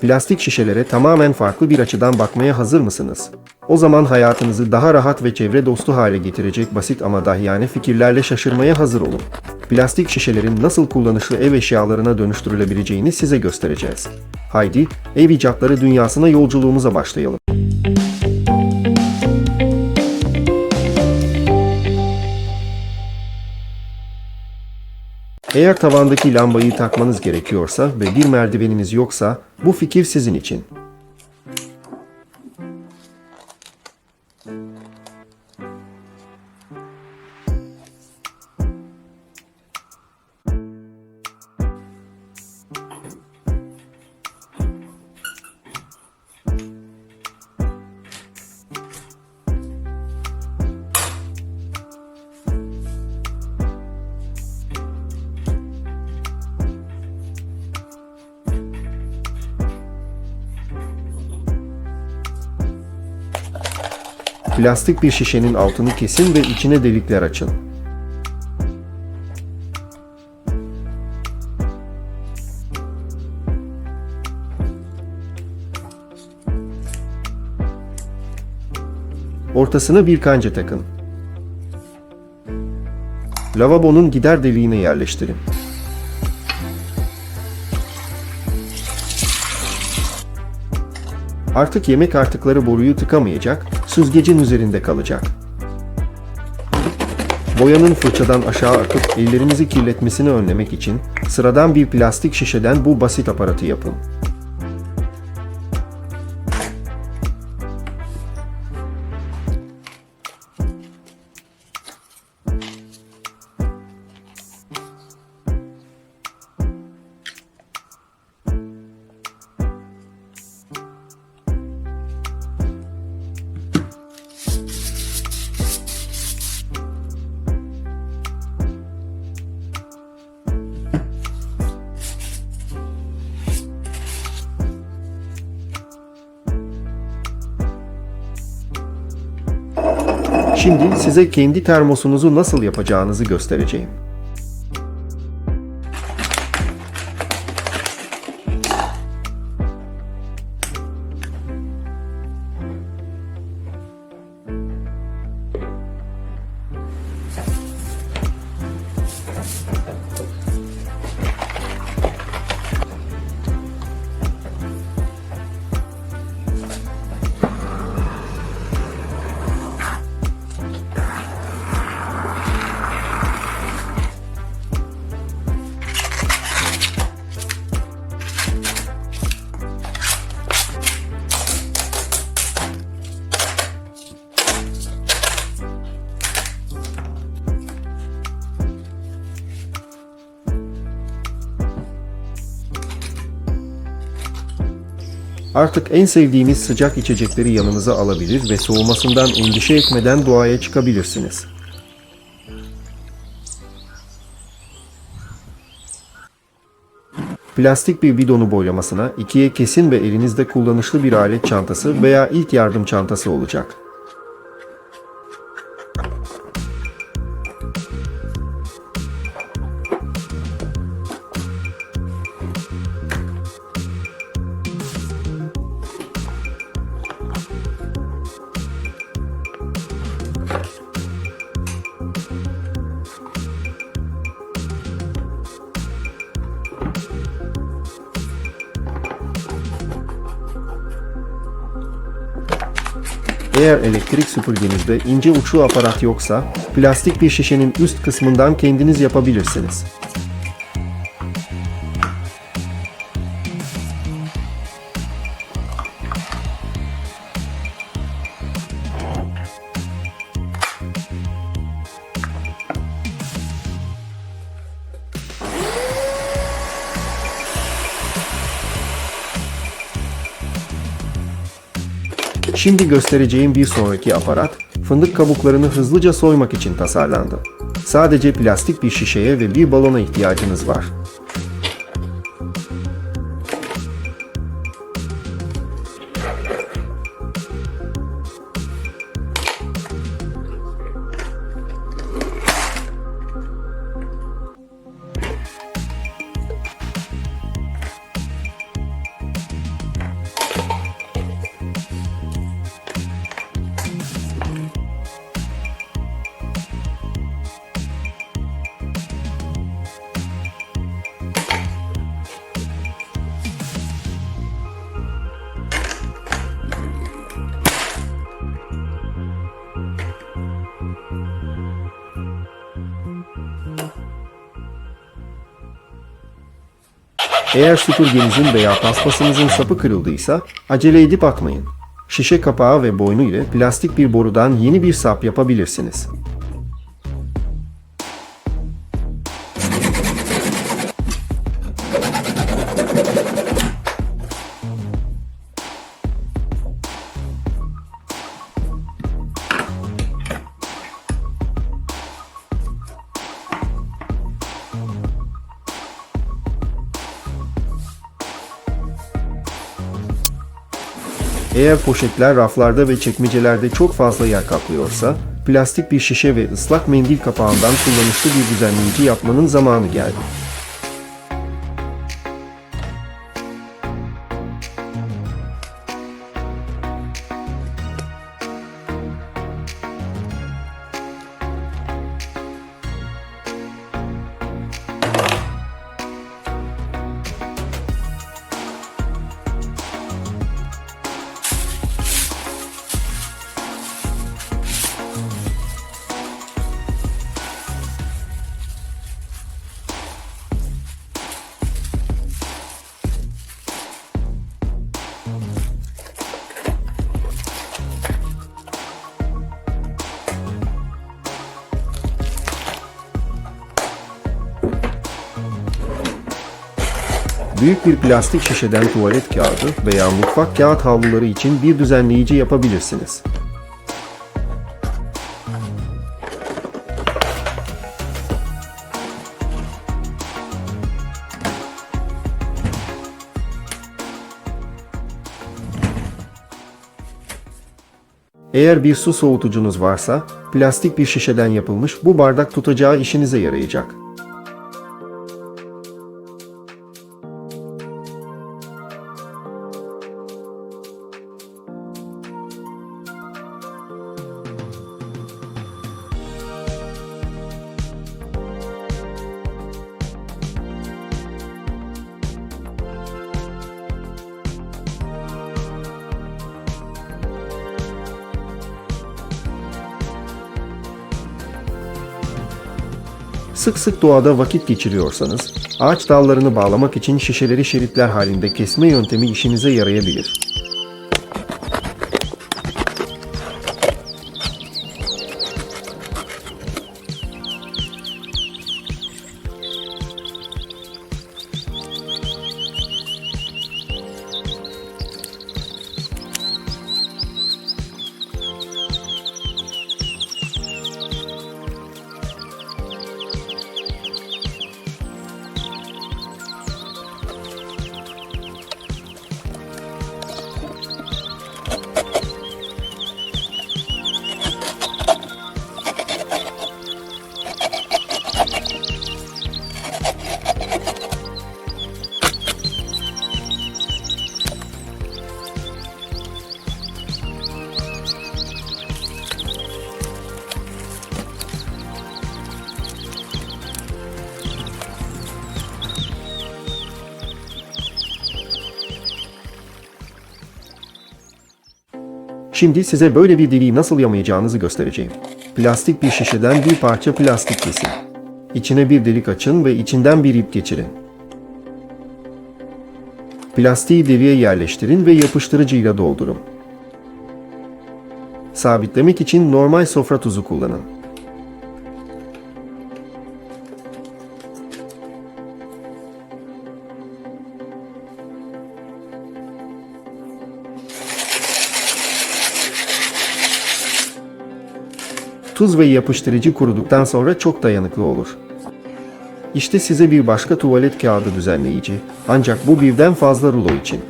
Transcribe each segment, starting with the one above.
Plastik şişelere tamamen farklı bir açıdan bakmaya hazır mısınız? O zaman hayatınızı daha rahat ve çevre dostu hale getirecek basit ama dahiyane fikirlerle şaşırmaya hazır olun. Plastik şişelerin nasıl kullanışlı ev eşyalarına dönüştürülebileceğini size göstereceğiz. Haydi, ev icatları dünyasına yolculuğumuza başlayalım. Eğer tavandaki lambayı takmanız gerekiyorsa ve bir merdiveniniz yoksa bu fikir sizin için. Plastik bir şişenin altını kesin ve içine delikler açın. Ortasına bir kanca takın. Lavabonun gider deliğine yerleştirin. Artık yemek artıkları boruyu tıkamayacak, süzgecin üzerinde kalacak. Boyanın fırçadan aşağı akıp ellerinizi kirletmesini önlemek için sıradan bir plastik şişeden bu basit aparatı yapın. Şimdi size kendi termosunuzu nasıl yapacağınızı göstereceğim. Artık en sevdiğiniz sıcak içecekleri yanınıza alabilir ve soğumasından endişe etmeden doğaya çıkabilirsiniz. Plastik bir bidonu boylamasına ikiye kesin ve elinizde kullanışlı bir alet çantası veya ilk yardım çantası olacak. Eğer elektrik süpürgenizde ince uçlu aparat yoksa, plastik bir şişenin üst kısmından kendiniz yapabilirsiniz. Şimdi göstereceğim bir sonraki aparat, fındık kabuklarını hızlıca soymak için tasarlandı. Sadece plastik bir şişeye ve bir balona ihtiyacınız var. Eğer süpürgenizin veya paspasınızın sapı kırıldıysa acele edip atmayın. Şişe kapağı ve boynu ile plastik bir borudan yeni bir sap yapabilirsiniz. Eğer poşetler raflarda ve çekmecelerde çok fazla yer kaplıyorsa, plastik bir şişe ve ıslak mendil kapağından kullanışlı bir düzenleyici yapmanın zamanı geldi. Büyük bir plastik şişeden tuvalet kağıdı veya mutfak kağıt havluları için bir düzenleyici yapabilirsiniz. Eğer bir su soğutucunuz varsa, plastik bir şişeden yapılmış bu bardak tutacağı işinize yarayacak. Sık sık doğada vakit geçiriyorsanız, ağaç dallarını bağlamak için şişeleri şeritler halinde kesme yöntemi işinize yarayabilir. Şimdi size böyle bir deliği nasıl yamayacağınızı göstereceğim. Plastik bir şişeden bir parça plastik kesin. İçine bir delik açın ve içinden bir ip geçirin. Plastiği deliğe yerleştirin ve yapıştırıcıyla doldurun. Sabitlemek için normal sofra tuzu kullanın. Tuz ve yapıştırıcı kuruduktan sonra çok dayanıklı olur. İşte size bir başka tuvalet kağıdı düzenleyici. Ancak bu birden fazla rulo için.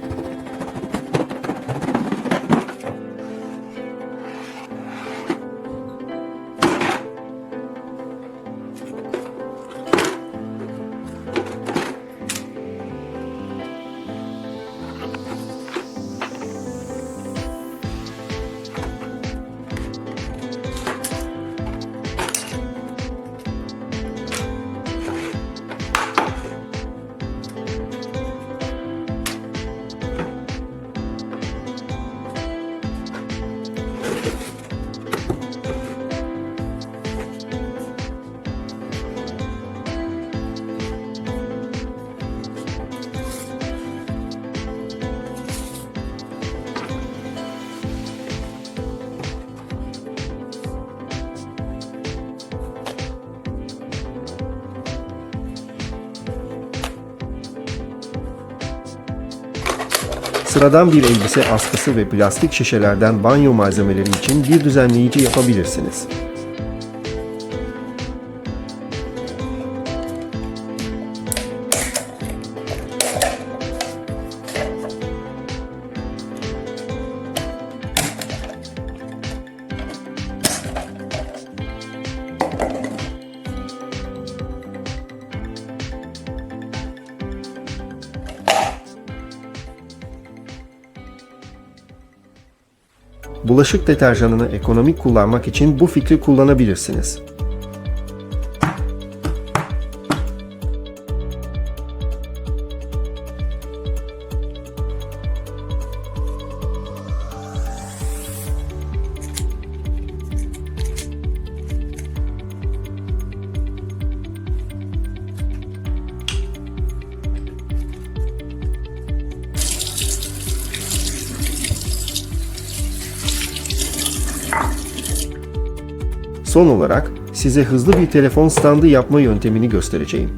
Sıradan bir elbise askısı ve plastik şişelerden banyo malzemeleri için bir düzenleyici yapabilirsiniz. Bulaşık deterjanını ekonomik kullanmak için bu fikri kullanabilirsiniz. Son olarak size hızlı bir telefon standı yapma yöntemini göstereceğim.